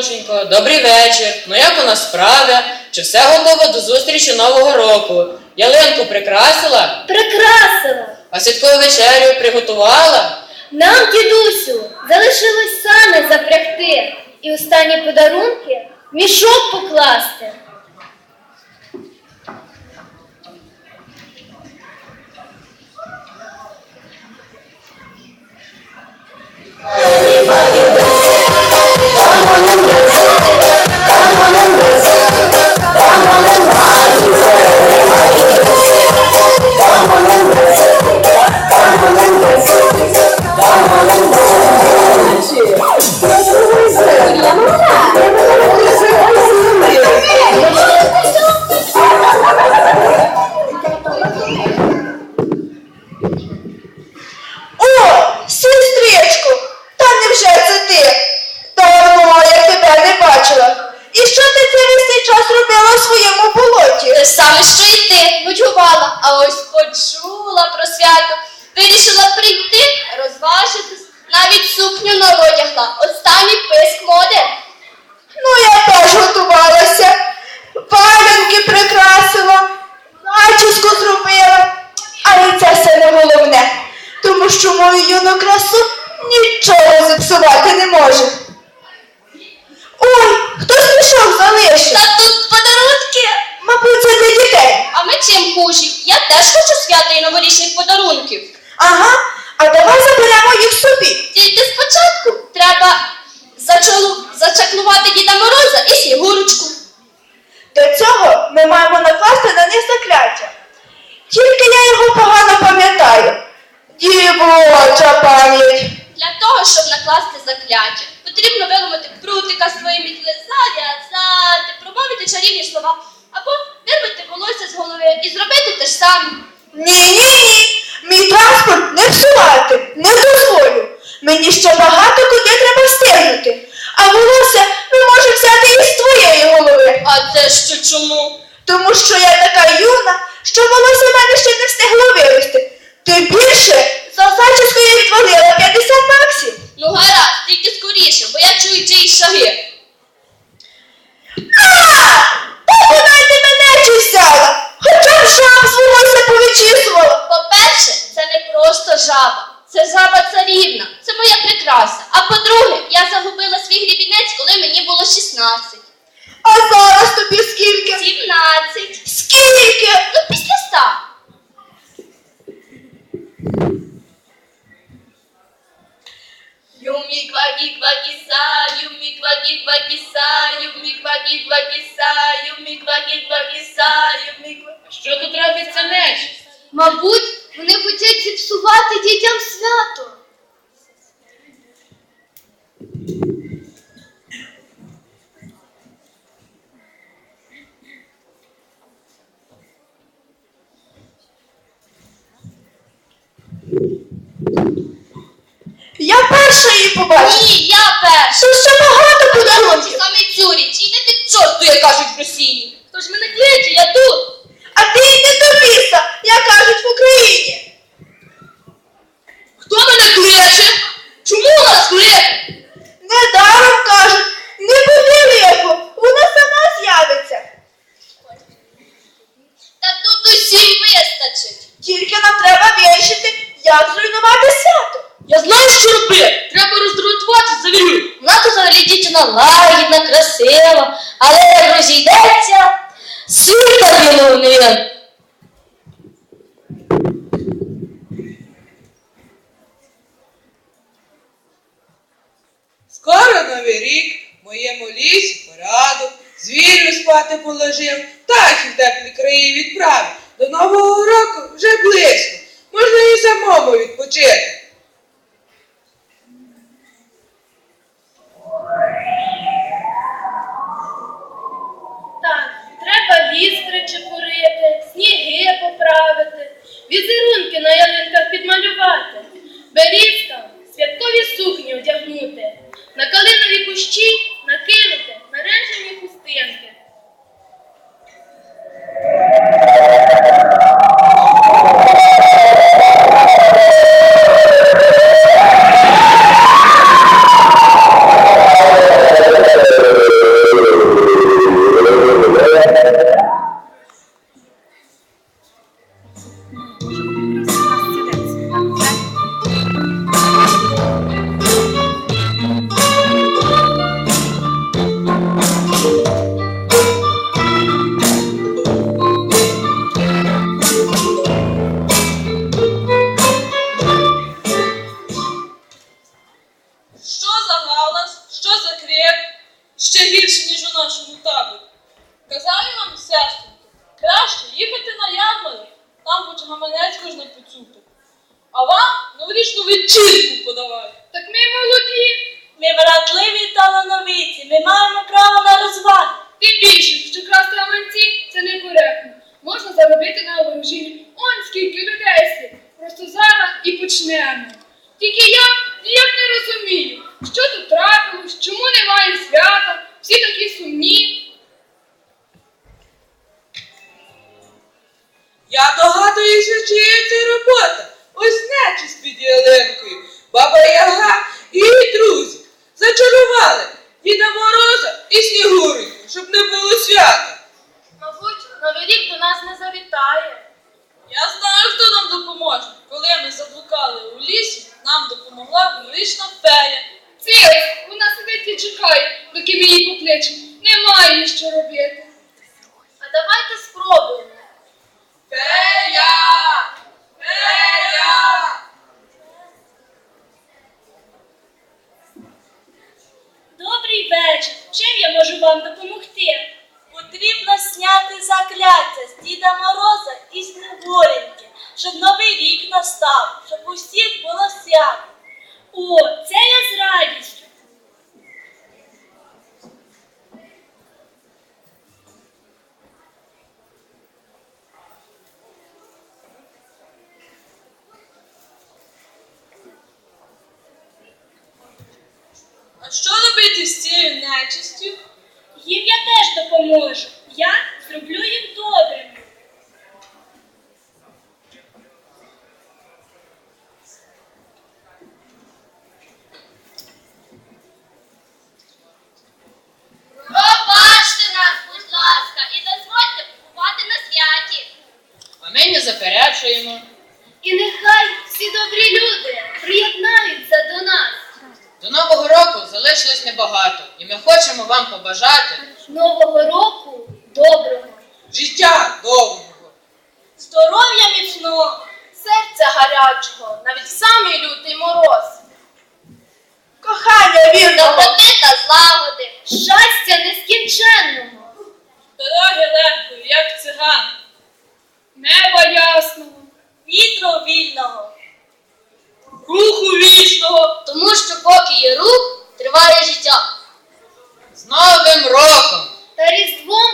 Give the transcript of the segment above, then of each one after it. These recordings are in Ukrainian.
вечір, онученько, добрий вечір. Ну як у нас справи? Чи все готово до зустрічі Нового року? Ялинку прикрасила, Прикрасила. а святкову вечерю приготувала? Нам, дідусю, залишилось саме запрягти і останні подарунки в мішок покласти. Про свято. Вирішила прийти, розважитись, навіть сукню наводягла. Останній писк моди. Ну, я теж готувалася. Валенки прикрасила, начіску зробила. Але це все не головне, тому що мою юну красу нічого зіпсувати не може. Я теж хочу свята і новорічних подарунків. Ага, а давай заберемо їх собі. Тільки спочатку треба зачалу... зачаклувати Діда Мороза і Снігурочку. До цього ми маємо накласти на них закляття. Тільки я його погано пам'ятаю. Дівоча пам'ять. Для того, щоб накласти закляття, потрібно виламати прутика твоєї мітли, зав'язати, промовити чарівні слова, або вирвати волосся з голови і зробити те ж саме. Ні, ні, ні. Мій транспорт не псувати, не дозволю. Мені ще багато куди треба встигнути. А волосся ми можемо взяти із твоєї голови. А це що чому? Тому що я така юна, що волосся в мене ще не встигло вирости. Тим більше за зачіскою я відвалила 50 баксів. Ну гаразд, тільки скоріше, бо я чую чиїсь шаги. А! Та вона й не мене чи взяла. Хоча б жаб з волосся повичісувала. По-перше, це не просто жаба. Це жаба царівна, це моя прикраса. А по-друге, я загубила свій грібінець, коли мені було 16. А зараз тобі скільки? 17. Скільки? Ну, після ста. Юмі квакі квакі са, юмі квакі квакі са, юмі квакі квакі са, юмі квакі. Що тут робиться неч? Мабуть, вони хочуть зіпсувати дітям свято. Я перша. Ні, я перша. Що ще багато подарунків. саме цюрі, чи йде ти чорту, як кажуть в Росії. Хто ж мене кличе, я тут. А ти йди до міста, як кажуть в Україні. Хто мене кличе? Чому нас кличе? Недаром кажуть, не буде лихо, вона сама з'явиться. Та тут усім вистачить. Тільки нам треба вирішити, як зруйнувати свято. Я знаю, що робити. Треба роздратувати завірю. Вона то взагалі дівчина лагідна, красива, але як розійдеться, світа білого не. Скоро новий рік, моєму лісі порядок, звірю спати положив, птахів теплі краї відправив. До Нового року вже близько, можна і самому відпочити. Сукні на калинові кущі право на розваги. тим більше, що красти гаманці це некоректно. Можна заробити на ворожінні. Он скільки людей сидить. Просто зараз і почнемо. Тільки я ніяк не розумію, що тут трапилось, чому немає свята, всі такі сумні. Я догадуюся, чиє це робота. Ось нечисть під ялинкою. Баба Яга і її друзі зачарували Діда Мороза і Снігуреньку, щоб не було свята. Мабуть, новий рік до нас не завітає. Я знаю, хто нам допоможе. Коли ми заблукали у лісі, нам допомогла новорічна фея. Ціль, вона чекає, доки ми її покличемо. Немає що робити. А давайте спробуємо. Фея! Фея! Добрий вечір. Чим я можу вам допомогти? Потрібно зняти закляття з Діда Мороза і Снегуреньки, щоб новий рік настав, щоб у всіх було свято. О, це я з радістю. А що робити з цією нечистю? Їм я теж допоможу. Я зроблю їх добрими. Пробачте нас, будь ласка, і дозвольте побувати на святі. А ми не заперечуємо. І нехай всі добрі люди приєднаються до нас. До Нового року залишилось небагато, і ми хочемо вам побажати Нового року доброго, Життя довгого. Здоров'я міцного. серця гарячого, навіть самий лютий мороз, Кохання вірного. доброти та злагоди, щастя нескінченного, Дороги легкої, як циган. неба ясного. Вітру вільного. Руху вічного. Тому що поки є рух, триває життя. з Новим роком! Та Різдвом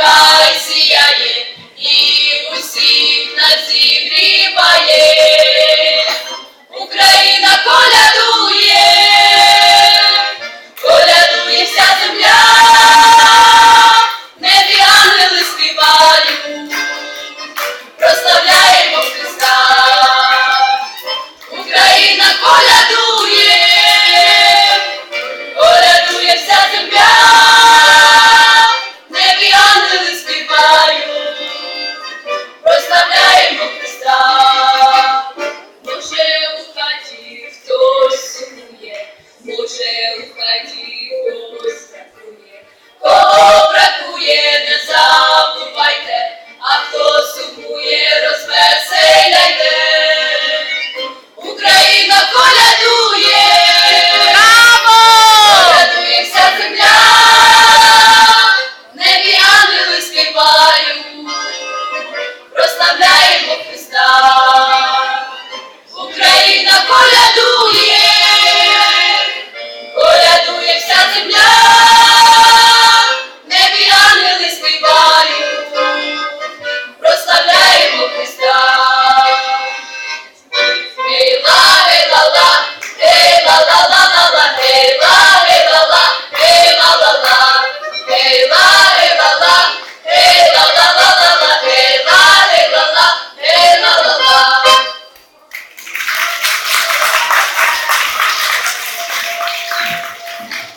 нехай сіяє і усіх нас зігріває. Україна колядує, колядує вся земля, небі ангели співають.